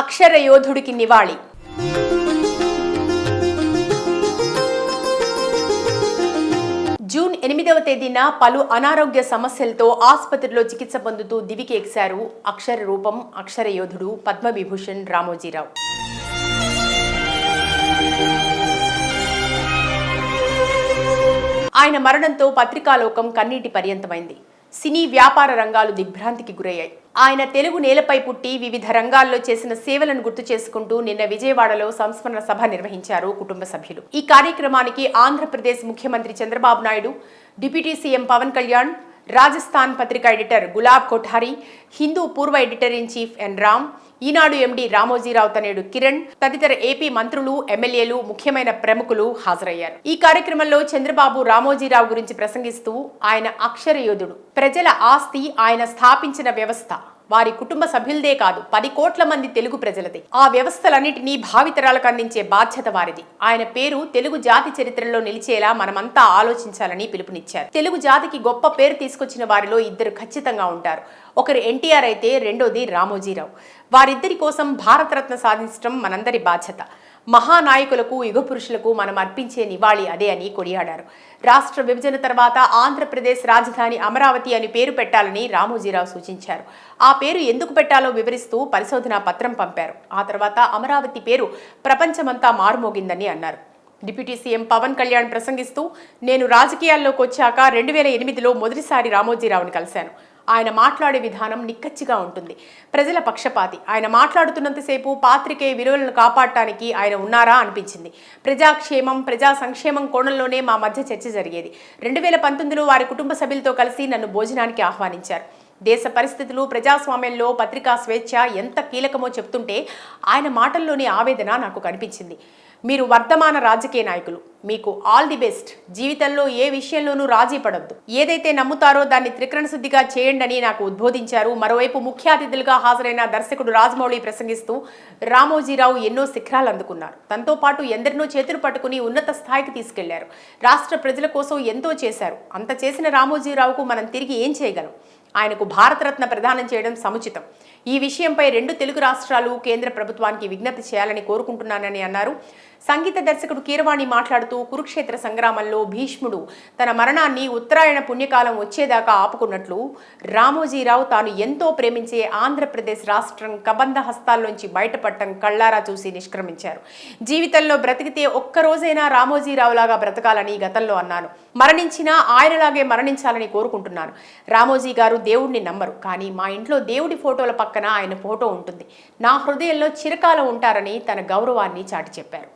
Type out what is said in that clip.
అక్షర యోధుడికి నివాళి. జూన్ ఎనిమిదవ తేదీన పలు అనారోగ్య సమస్యలతో ఆసుపత్రిలో చికిత్స పొందుతూ దివికి ఎక్శారు అక్షర రూపం అక్షర యోధుడు పద్మవిభూషణ్ రామోజీరావు. ఆయన మరణంతో పత్రికాలోకం కన్నీటి పర్యంతమైంది. సినీ వ్యాపార రంగాలు దిగ్భ్రాంతికి గురయ్యాయి. ఆయన తెలుగు నేలపై పుట్టి వివిధ రంగాల్లో చేసిన సేవలను గుర్తు చేసుకుంటూ నిన్న విజయవాడలో సంస్మరణ సభ నిర్వహించారు కుటుంబ సభ్యులు. ఈ కార్యక్రమానికి ఆంధ్రప్రదేశ్ ముఖ్యమంత్రి Chandrababu Naidu deputy CM Pawan Kalyan Rajasthan Patrika editor Gulab Kothari Hindu పూర్వ editor in chief N Ram Eenadu MD Ramoji Rao తనేడు Kiran తదితర ఏపీ మంత్రులు ఎమ్మెల్యేలు ముఖ్యమైన ప్రముఖులు హాజరయ్యారు. ఈ కార్యక్రమంలో చంద్రబాబు రామోజీరావు గురించి ప్రసంగిస్తూ ఆయన అక్షరయోధుడు. ప్రజల ఆస్తి ఆయన స్థాపించిన వ్యవస్థ. వారి కుటుంబ సభ్యులదే కాదు పది కోట్ల మంది తెలుగు ప్రజలదే. ఆ వ్యవస్థలన్నింటినీ భావితరాలకు అందించే బాధ్యత వారిది. ఆయన పేరు తెలుగు జాతి చరిత్రలో నిలిచేలా మనమంతా ఆలోచించాలని పిలుపునిచ్చారు. తెలుగు జాతికి గొప్ప పేరు తీసుకొచ్చిన వారిలో ఇద్దరు ఖచ్చితంగా ఉంటారు. ఒకరు ఎన్టీఆర్ అయితే రెండోది రామోజీరావు. వారిద్దరి కోసం భారతరత్న సాధించడం మనందరి బాధ్యత. మహానాయకులకు యుగ పురుషులకు మనం అర్పించే నివాళి అదే అని కొనియాడారు. రాష్ట్ర విభజన తర్వాత ఆంధ్రప్రదేశ్ రాజధాని అమరావతి అని పేరు పెట్టాలని రామోజీరావు సూచించారు. ఆ పేరు ఎందుకు పెట్టాలో వివరిస్తూ పరిశోధన పత్రం పంపారు. ఆ తర్వాత అమరావతి పేరు ప్రపంచమంతా మారుమోగిందని అన్నారు. డిప్యూటీ సీఎం పవన్ కళ్యాణ్ ప్రసంగిస్తూ నేను రాజకీయాల్లోకి వచ్చాక రెండు వేల ఎనిమిదిలో మొదటిసారి రామోజీరావుని కలిశాను. ఆయన మాట్లాడే విధానం నిక్కచ్చిగా ఉంటుంది. ప్రజల పక్షపాతి. ఆయన మాట్లాడుతున్నంతసేపు పాత్రికేయ విలువలను కాపాడటానికి ఆయన ఉన్నారా అనిపించింది. ప్రజాక్షేమం ప్రజా సంక్షేమం కోణంలోనే మా మధ్య చర్చ జరిగేది. రెండు వేల పంతొమ్మిదిలో వారి కుటుంబ సభ్యులతో కలిసి నన్ను భోజనానికి ఆహ్వానించారు. దేశ పరిస్థితులు ప్రజాస్వామ్యంలో పత్రికా స్వేచ్ఛ ఎంత కీలకమో చెప్తుంటే ఆయన మాటల్లోని ఆవేదన నాకు కనిపించింది. మీరు వర్ధమాన రాజకీయ నాయకులు. మీకు ఆల్ ది బెస్ట్. జీవితంలో ఏ విషయంలోనూ రాజీ పడొద్దు. ఏదైతే నమ్ముతారో దాన్ని త్రికరణ శుద్ధిగా చేయండి నాకు ఉద్బోధించారు. మరోవైపు ముఖ్య అతిథులుగా హాజరైన దర్శకుడు రాజమౌళి ప్రసంగిస్తూ రామోజీరావు ఎన్నో శిఖరాలు అందుకున్నారు. తనతో పాటు ఎందరినో చేతులు పట్టుకుని ఉన్నత స్థాయికి తీసుకెళ్ళారు. రాష్ట్ర ప్రజల కోసం ఎంతో చేశారు. అంత చేసిన రామోజీరావుకు మనం తిరిగి ఏం చేయగలం? ఆయనకు భారతరత్న ప్రదానం చేయడం సముచితం. ఈ విషయంపై రెండు తెలుగు రాష్ట్రాలు కేంద్ర ప్రభుత్వానికి విజ్ఞప్తి చేయాలని కోరుకుంటున్నానని అన్నారు. సంగీత దర్శకుడు కీరవాణి మాట్లాడుతూ కురుక్షేత్ర సంగ్రామంలో భీష్ముడు తన మరణాన్ని ఉత్తరాయణ పుణ్యకాలం వచ్చేదాకా ఆపుకున్నట్లు రామోజీరావు తాను ఎంతో ప్రేమించే ఆంధ్రప్రదేశ్ రాష్ట్రం కబంధ హస్తాల్లోంచి బయటపడటం కళ్ళారా చూసి నిష్క్రమించారు. జీవితంలో బ్రతికితే ఒక్కరోజైనా రామోజీరావులాగా బ్రతకాలని గతంలో అన్నాను. మరణించినా ఆయనలాగే మరణించాలని కోరుకుంటున్నాను. రామోజీ గారు దేవుణ్ణి నమ్మరు. కానీ మా ఇంట్లో దేవుడి ఫోటోల పక్కన ఆయన ఫోటో ఉంటుంది. నా హృదయంలో చిరకాలం ఉంటారని తన గౌరవాన్ని చాటి చెప్పారు